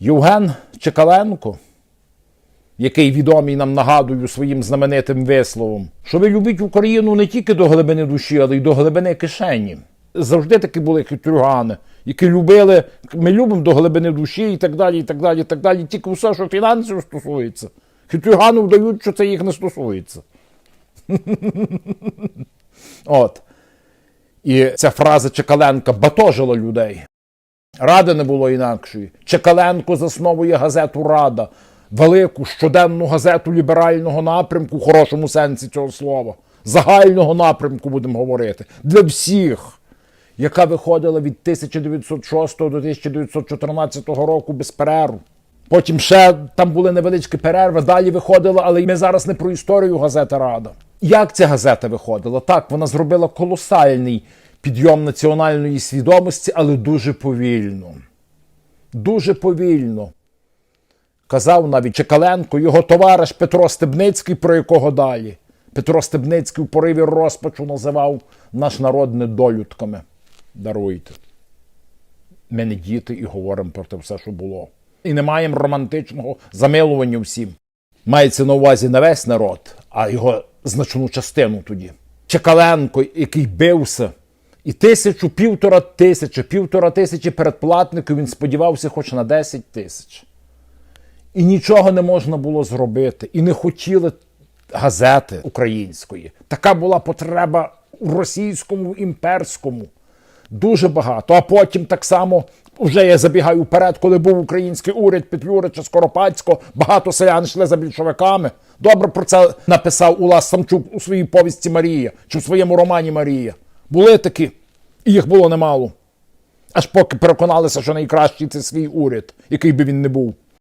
Євген Чекаленко, який відомий нам нагадую своїм знаменитим висловом, що ви любіть Україну не тільки до глибини душі, але й до глибини кишені. Завжди такі були хитрюгани, які любили, ми любимо до глибини душі і так далі, і так далі, і так далі. Тільки все, що фінансів стосується. Хитрюгани вдають, що це їх не стосується. От. І ця фраза Чекаленка батожила людей. Ради не було інакшої. Чекаленко засновує газету Рада, велику щоденну газету ліберального напрямку, в хорошому сенсі цього слова, загального напрямку будемо говорити, для всіх, яка виходила від 1906 до 1914 року без перерв. Потім ще там були невеличкі перерви, далі виходила, але ми зараз не про історію газети Рада. Як ця газета виходила? Так, вона зробила колосальний підйом національної свідомості, але дуже повільно. Дуже повільно. Казав навіть Чекаленко, його товариш Петро Стебницький, про якого далі. Петро Стебницький у пориві розпачу називав наш народ недолюдками. Даруйте. Ми не діти і говоримо про те все, що було. І не маємо романтичного замилування всім. Мається на увазі не весь народ, а його значну частину тоді. Чекаленко, який бився, і тисячу, півтора тисячі, півтора тисячі передплатників він сподівався хоч на 10 тисяч. І нічого не можна було зробити. І не хотіли газети української. Така була потреба у російському імперському. Дуже багато. А потім так само, вже я забігаю вперед, коли був український уряд Петлюрича Скоропадського, багато селян йшли за більшовиками. Добре про це написав Улас Самчук у своїй повісті Марія чи в своєму романі Марія. Були такі, і їх було немало. Аж поки переконалися, що найкращий це свій уряд, який би він не був.